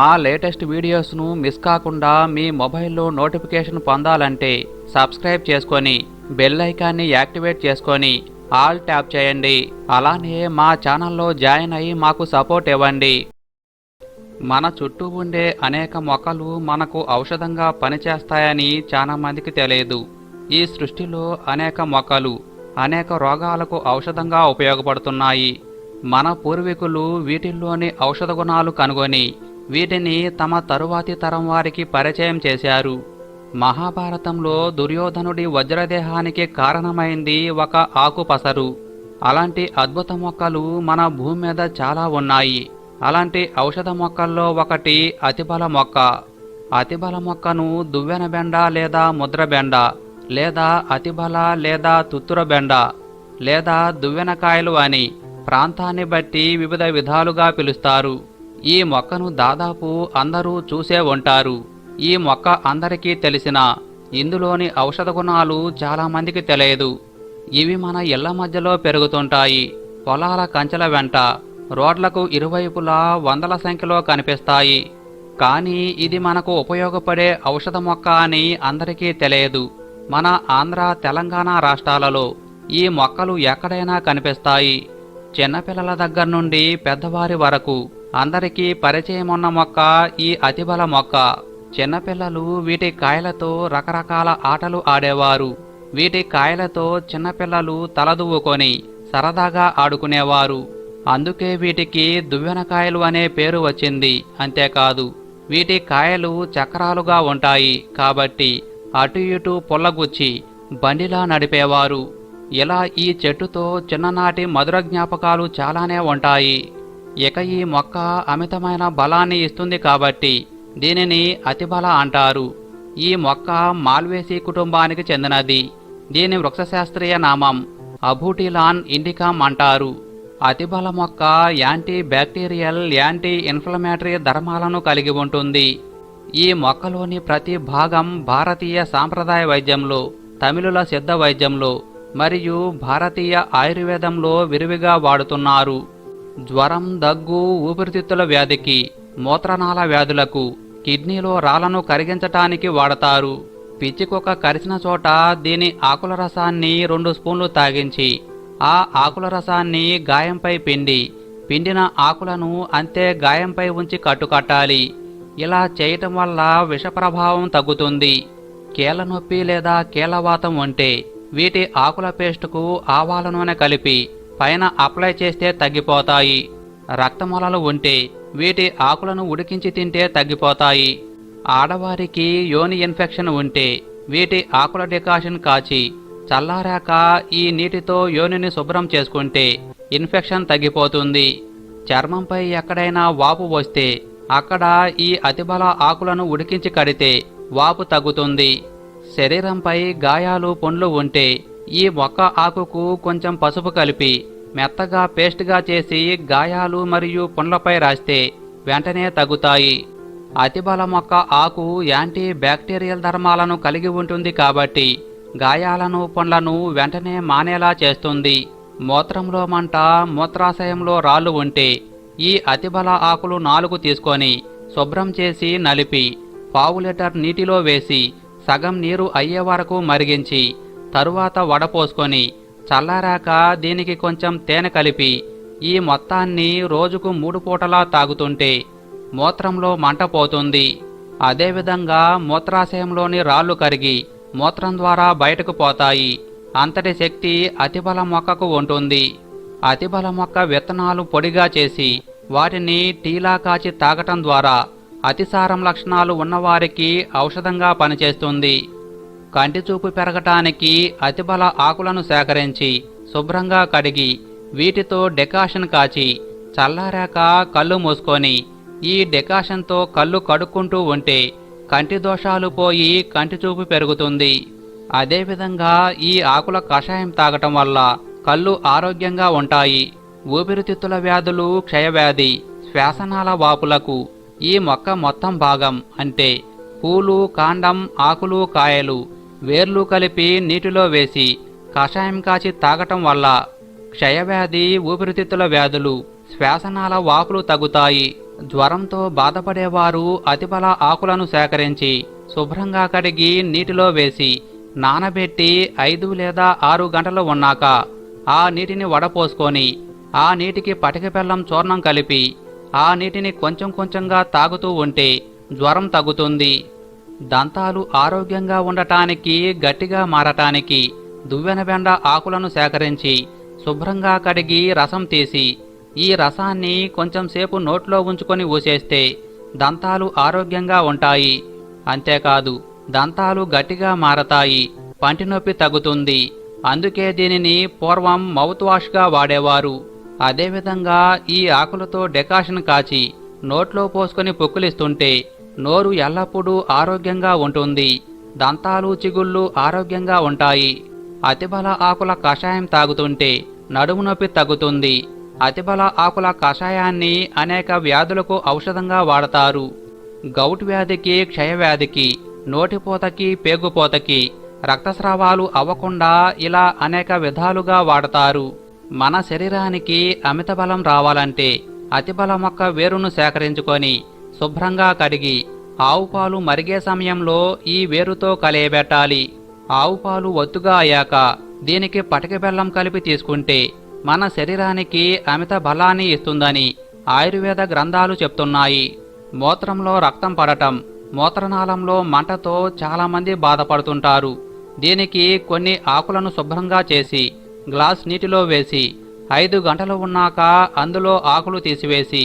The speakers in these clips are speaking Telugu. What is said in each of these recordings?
మా లేటెస్ట్ వీడియోస్ను మిస్ కాకుండా మీ మొబైల్లో నోటిఫికేషన్ పొందాలంటే సబ్స్క్రైబ్ చేసుకొని బెల్ ఐకాన్ని యాక్టివేట్ చేసుకొని ఆల్ ట్యాప్ చేయండి. అలానే మా ఛానల్లో జాయిన్ అయ్యి మాకు సపోర్ట్ ఇవ్వండి. మన చుట్టూ ఉండే అనేక మొక్కలు మనకు ఔషధంగా పనిచేస్తాయని చాలా మందికి తెలియదు. ఈ సృష్టిలో అనేక మొక్కలు అనేక రోగాలకు ఔషధంగా ఉపయోగపడుతున్నాయి. మన పూర్వీకులు వీటిల్లోని ఔషధ గుణాలు కనుగొని వీటిని తమ తరువాతి తరం వారికి పరిచయం చేశారు. మహాభారతంలో దుర్యోధనుడి వజ్రదేహానికి కారణమైంది ఒక ఆకుపసరు. అలాంటి అద్భుత మొక్కలు మన భూమి మీద చాలా ఉన్నాయి. అలాంటి ఔషధ మొక్కల్లో ఒకటి అతిబల మొక్క. అతిబల మొక్కను దువ్వెన బెండ లేదా ముద్ర బెండ లేదా అతిబల లేదా తుత్తుర బెండ లేదా దువ్వెనకాయలు అని ప్రాంతాన్ని బట్టి వివిధ విధాలుగా పిలుస్తారు. ఈ మొక్కను దాదాపు అందరూ చూసే ఉంటారు. ఈ మొక్క అందరికీ తెలిసిన ఇందులోని ఔషధ గుణాలు చాలా మందికి తెలియదు. ఇవి మన ఇళ్ళ మధ్యలో పెరుగుతుంటాయి. పొలాల కంచెల వెంట రోడ్లకు ఇరువైపులా వందల సంఖ్యలో కనిపిస్తాయి. కానీ ఇది మనకు ఉపయోగపడే ఔషధ మొక్క అని అందరికీ తెలియదు. మన ఆంధ్ర తెలంగాణ రాష్ట్రాలలో ఈ మొక్కలు ఎక్కడైనా కనిపిస్తాయి. చిన్నపిల్లల దగ్గర నుండి పెద్దవారి వరకు అందరికీ పరిచయం ఉన్న మొక్క ఈ అతిబల మొక్క. చిన్నపిల్లలు వీటి కాయలతో రకరకాల ఆటలు ఆడేవారు. వీటి కాయలతో చిన్నపిల్లలు తలదువ్వుకొని సరదాగా ఆడుకునేవారు. అందుకే వీటికి దువ్వెనకాయలు అనే పేరు వచ్చింది. అంతేకాదు వీటి కాయలు చక్రాలుగా ఉంటాయి కాబట్టి అటు ఇటు పొల్లగుచ్చి బండిలా నడిపేవారు. ఇలా ఈ చెట్టుతో చిన్ననాటి మధుర జ్ఞాపకాలు చాలానే ఉంటాయి. ఇక ఈ మొక్క అమితమైన బలాన్ని ఇస్తుంది కాబట్టి దీనిని అతిబల అంటారు. ఈ మొక్క మాల్వేసి కుటుంబానికి చెందినది. దీని వృక్షశాస్త్రీయ నామం అబూటిలాన్ ఇండికామ్ అంటారు. అతిబల మొక్క యాంటీ బ్యాక్టీరియల్ యాంటీ ఇన్ఫ్లమేటరీ ధర్మాలను కలిగి ఉంటుంది. ఈ మొక్కలోని ప్రతి భాగం భారతీయ సాంప్రదాయ వైద్యంలో తమిళుల సిద్ధ వైద్యంలో మరియు భారతీయ ఆయుర్వేదంలో విరివిగా వాడుతున్నారు. జ్వరం దగ్గు ఊపిరితిత్తుల వ్యాధికి మూత్రనాళ వ్యాధులకు కిడ్నీలో రాళ్ళను కరిగించటానికి వాడతారు. పిచ్చికొక కరిచిన చోట దీని ఆకుల రసాన్ని రెండు స్పూన్లు తాగించి ఆ ఆకుల రసాన్ని గాయంపై పిండి పిండిన ఆకులను అంతే గాయంపై ఉంచి కట్టుకట్టాలి. ఇలా చేయటం వల్ల విష ప్రభావం తగ్గుతుంది. కీళ్ళ నొప్పి లేదా కీళ్ళవాతం ఉంటే వీటి ఆకుల పేస్టుకు ఆవాల నూనె కలిపి పైన అప్లై చేస్తే తగ్గిపోతాయి. రక్తమూలాలు ఉంటే వీటి ఆకులను ఉడికించి తింటే తగ్గిపోతాయి. ఆడవారికి యోని ఇన్ఫెక్షన్ ఉంటే వీటి ఆకుల డికాషన్ కాచి చల్లారాక ఈ నీటితో యోనిని శుభ్రం చేసుకుంటే ఇన్ఫెక్షన్ తగ్గిపోతుంది. చర్మంపై ఎక్కడైనా వాపు వస్తే అక్కడ ఈ అతిబల ఆకులను ఉడికించి కడితే వాపు తగ్గుతుంది. శరీరంపై గాయాలు పొండ్లు ఉంటే ఈ మొక్క ఆకుకు కొంచెం పసుపు కలిపి మెత్తగా పేస్ట్గా చేసి గాయాలు మరియు పుండ్లపై రాస్తే వెంటనే తగ్గుతాయి. అతిబల మొక్క ఆకు యాంటీ బ్యాక్టీరియల్ ధర్మాలను కలిగి ఉంటుంది కాబట్టి గాయాలను పండ్లను వెంటనే మానేలా చేస్తుంది. మూత్రంలో మంట మూత్రాశయంలో రాళ్ళు ఉంటే ఈ అతిబల ఆకులు నాలుగు తీసుకొని శుభ్రం చేసి నలిపి పావు లీటర్ నీటిలో వేసి సగం నీరు అయ్యే వరకు మరిగించి తరువాత వడపోసుకొని చల్లారాక దీనికి కొంచెం తేనె కలిపి ఈ మొత్తాన్ని రోజుకు మూడు పూటలా తాగుతుంటే మూత్రంలో మంట పోతుంది. అదేవిధంగా మూత్రాశయంలోని రాళ్ళు కరిగి మూత్రం ద్వారా బయటకు పోతాయి. అంతటి శక్తి అతిబల మొక్కకు ఉంటుంది. అతిబల మొక్క విత్తనాలు పొడిగా చేసి వాటిని టీలా కాచి తాగటం ద్వారా అతిసారం లక్షణాలు ఉన్నవారికి ఔషధంగా పనిచేస్తుంది. కంటి చూపు పెరగటానికి అతిబల ఆకులను సేకరించి శుభ్రంగా కడిగి వీటితో డెకాషన్ కాచి చల్లారాక కళ్ళు మూసుకొని ఈ డెకాషన్తో కళ్ళు కడుక్కుంటూ ఉంటే కంటి దోషాలు పోయి కంటి చూపు పెరుగుతుంది అదేవిధంగా ఈ ఆకుల కషాయం తాగటం వల్ల కళ్ళు ఆరోగ్యంగా ఉంటాయి. ఊపిరితిత్తుల వ్యాధులు క్షయవ్యాధి శ్వాసనాల వాపులకు ఈ మొక్క మొత్తం భాగం అంటే పూలు కాండం ఆకులు కాయలు వేర్లు కలిపి నీటిలో వేసి కషాయం కాచి తాగటం వల్ల క్షయవ్యాధి ఊపిరితిత్తుల వ్యాధులు శ్వాసనాల వాపులు తగ్గుతాయి. జ్వరంతో బాధపడేవారు అతిబల ఆకులను సేకరించి శుభ్రంగా కడిగి నీటిలో వేసి నానబెట్టి ఐదు లేదా ఆరు గంటలు ఉన్నాక ఆ నీటిని వడపోసుకొని ఆ నీటికి పటిక బెల్లం చూర్ణం కలిపి ఆ నీటిని కొంచెం కొంచెంగా తాగుతూ ఉంటే జ్వరం తగ్గుతుంది. దంతాలు ఆరోగ్యంగా ఉండటానికి గట్టిగా మారటానికి దువ్వెన బెండ ఆకులను సేకరించి శుభ్రంగా కడిగి రసం తీసి ఈ రసాన్ని కొంచెం సేపు నోట్లో ఉంచుకొని ఊసేస్తే దంతాలు ఆరోగ్యంగా ఉంటాయి. అంతేకాదు దంతాలు గట్టిగా మారతాయి పంటి నొప్పి తగ్గుతుంది. అందుకే దీనిని పూర్వం మౌత్ వాష్గా వాడేవారు. అదేవిధంగా ఈ ఆకులతో డెకాషన్ కాచి నోట్లో పోసుకొని పొక్కులిస్తుంటే నోరు ఎల్లప్పుడూ ఆరోగ్యంగా ఉంటుంది. దంతాలు చిగుళ్ళు ఆరోగ్యంగా ఉంటాయి. అతిబల ఆకుల కషాయం తాగుతుంటే నడుము నొప్పి తగ్గుతుంది. అతిబల ఆకుల కషాయాన్ని అనేక వ్యాధులకు ఔషధంగా వాడతారు. గౌట్ వ్యాధికి క్షయవ్యాధికి నోటిపోతకి పేగుపోతకి రక్తస్రావాలు అవ్వకుండా ఇలా అనేక విధాలుగా వాడతారు. మన శరీరానికి అమిత బలం రావాలంటే అతిబల మొక్క వేరును సేకరించుకొని శుభ్రంగా కడిగి ఆవుపాలు మరిగే సమయంలో ఈ వేరుతో కలియబెట్టాలి. ఆవుపాలు ఒత్తుగా అయ్యాక దీనికి పటిక బెల్లం కలిపి తీసుకుంటే మన శరీరానికి అమిత బలాన్ని ఇస్తుందని ఆయుర్వేద గ్రంథాలు చెప్తున్నాయి. మూత్రంలో రక్తం పడటం మూత్రనాళంలో మంటతో చాలామంది బాధపడుతుంటారు. దీనికి కొన్ని ఆకులను శుభ్రంగా చేసి గ్లాస్ నీటిలో వేసి ఐదు గంటలు ఉన్నాక అందులో ఆకులు తీసివేసి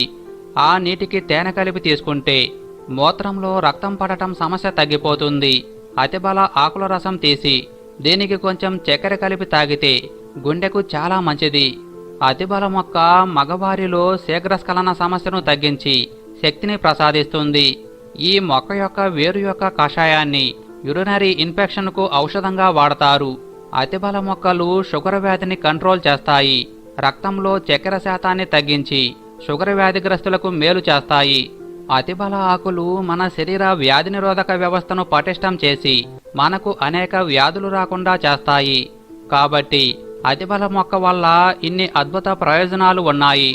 ఆ నీటికి తేనె కలిపి తీసుకుంటే మూత్రంలో రక్తం పడటం సమస్య తగ్గిపోతుంది. అతిబల ఆకుల రసం తీసి దీనికి కొంచెం చక్కెర కలిపి తాగితే గుండెకు చాలా మంచిది. అతిబల మొక్క మగవారిలో శీఘ్రస్ఖలన సమస్యను తగ్గించి శక్తిని ప్రసాదిస్తుంది. ఈ మొక్క యొక్క వేరు యొక్క కషాయాన్ని యురినరీ ఇన్ఫెక్షన్కు ఔషధంగా వాడతారు. అతిబల మొక్కలు షుగర్ వ్యాధిని కంట్రోల్ చేస్తాయి. రక్తంలో చక్కెర శాతాన్ని తగ్గించి షుగర్ వ్యాధిగ్రస్తులకు మేలు చేస్తాయి. అతిబల ఆకులు మన శరీర వ్యాధి నిరోధక వ్యవస్థను పటిష్టం చేసి మనకు అనేక వ్యాధులు రాకుండా చేస్తాయి. కాబట్టి అతిబల మొక్క వల్ల ఇన్ని అద్భుత ప్రయోజనాలు ఉన్నాయి.